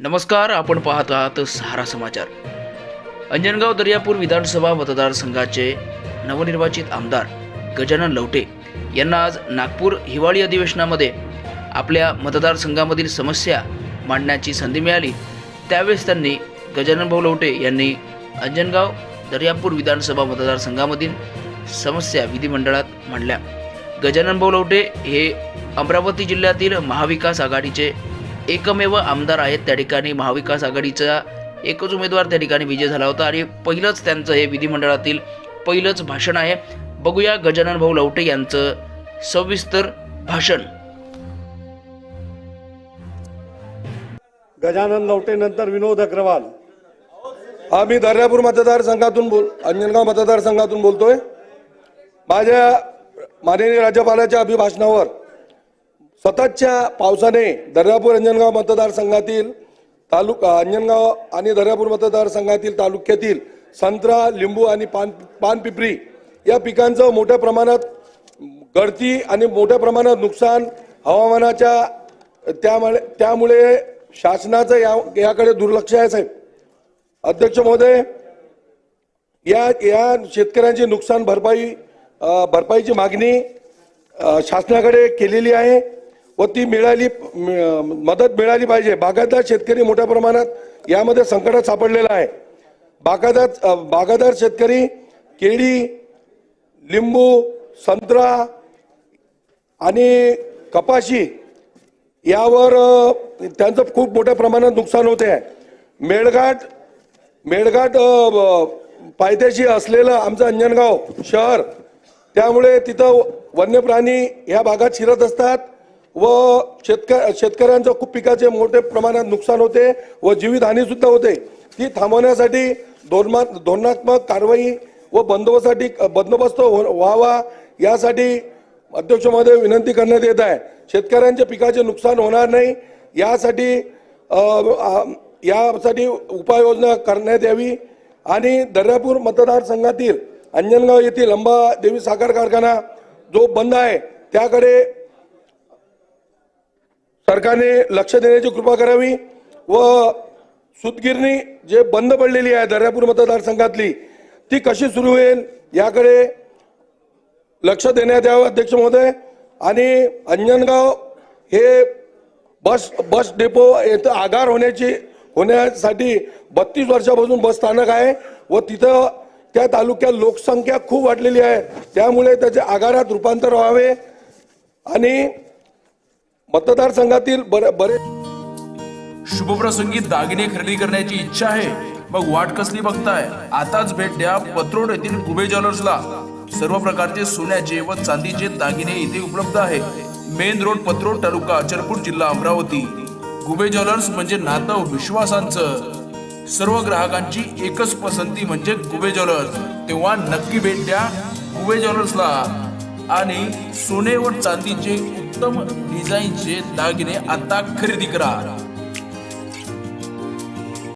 नमस्कार आपण पाहत आहात सहारा समाचार. अंजनगाव दर्यापूर विधानसभा मतदारसंघाचे नवनिर्वाचित आमदार गजानन लवटे यांना आज नागपूर हिवाळी अधिवेशनामध्ये आपल्या मतदारसंघामधील समस्या मांडण्याची संधी मिळाली. त्यावेळेस त्यांनी गजानन भाऊ लवटे यांनी अंजनगाव दर्यापूर विधानसभा मतदारसंघामधील समस्या विधिमंडळात मांडल्या. गजानन भाऊ लवटे हे अमरावती जिल्ह्यातील महाविकास आघाडीचे एकमेव आमदार आहेत त्या ठिकाणी महाविकास आघाडीचा एकच उमेदवार त्या ठिकाणी विजय झाला होता आणि पहिलंच त्यांचं हे विधिमंडळातील पहिलंच भाषण आहे. बघूया गजानन भाऊ लवटे यांचं सविस्तर भाषण. गजानन लवटे नंतर विनोद अग्रवाल. आम्ही दर्यापूर मतदारसंघातून बोल अंजनगाव मतदारसंघातून बोलतोय. माझ्या माननीय राज्यपालाच्या अभिभाषणावर सततच्या पावसाने दर्यापूर अंजनगाव मतदारसंघातील तालुका अंजनगाव आणि दर्यापूर मतदारसंघातील तालुक्यातील संत्रा लिंबू आणि पान पानपिपरी या पिकांचं मोठ्या प्रमाणात गळती आणि मोठ्या प्रमाणात नुकसान हवामानाच्या त्यामुळे त्यामुळे शासनाचं या याकडे दुर्लक्ष आहे साहेब. अध्यक्ष महोदय या या शेतकऱ्यांची नुकसान भरपाई भरपाईची मागणी शासनाकडे केलेली आहे. व ती मिळाली मदत मिळाली पाहिजे. बागायतदार शेतकरी मोठ्या प्रमाणात यामध्ये संकटात सापडलेला आहे. बागायदार अ, बागायतदार शेतकरी केळी लिंबू संत्रा आणि कपाशी यावर त्यांचं खूप मोठ्या प्रमाणात नुकसान होते. आहे मेळघाट मेळघाट पायथ्याशी असलेलं आमचं अंजनगाव शहर त्यामुळे तिथं वन्य प्राणी ह्या भागात शिरत असतात. व शेतक शेतकऱ्यांचं खूप पिकाचे मोठ्या प्रमाणात नुकसान होते व जीवितहानी सुद्धा होते. ती थांबवण्यासाठी धोरणा धोरणात्मक कारवाई व बंदोबस्तासाठी बंदोबस्त हो-, व्हावा यासाठी अध्यक्ष महोदय विनंती करण्यात येत आहे. शेतकऱ्यांच्या पिकाचे नुकसान होणार नाही यासाठी यासाठी उपाययोजना करण्यात यावी आणि दर्यापूर मतदारसंघातील अंजनगाव येथील अंबादेवी साखर कारखाना जो बंद आहे त्याकडे सरकारने लक्ष देण्याची कृपा करावी व सुतगिरणी जे बंद पडलेली आहे दर्यापूर मतदारसंघातली ती कशी सुरू होईल याकडे लक्ष देण्यात यावं अध्यक्ष महोदय. आणि अंजनगाव हे बस बस डेपो येथं आगार होण्याची होण्यासाठी बत्तीस वर्षापासून बस स्थानक आहे व तिथं त्या तालुक्यात लोकसंख्या खूप वाढलेली आहे. त्यामुळे त्याचे आगारात रूपांतर व्हावे. आणि मतदारसंघातील बरे शुभप्रसंगी दागिने खरेदी करण्याची इच्छा आहे. मग वाट कसली बघताय? आताच भेट द्या पत्रोड येथील कुबे ज्वेलर्सला. सर्व प्रकारचे सोन्याचे व चांदीचे दागिने इथे उपलब्ध आहे. मेन रोड पत्रोड तालुका अचलपूर जिल्हा अमरावती. कुबे ज्वेलर्स म्हणजे नातं विश्वासांचं. सर्व ग्राहकांची एकच पसंती म्हणजे कुबे ज्वेलर्स. तेव्हा नक्की भेट द्या कुबे ज्वेलर्सला. आणि सोने व चांदीचे उत्तम डिझाईनचे दागिने आता खरेदी करा.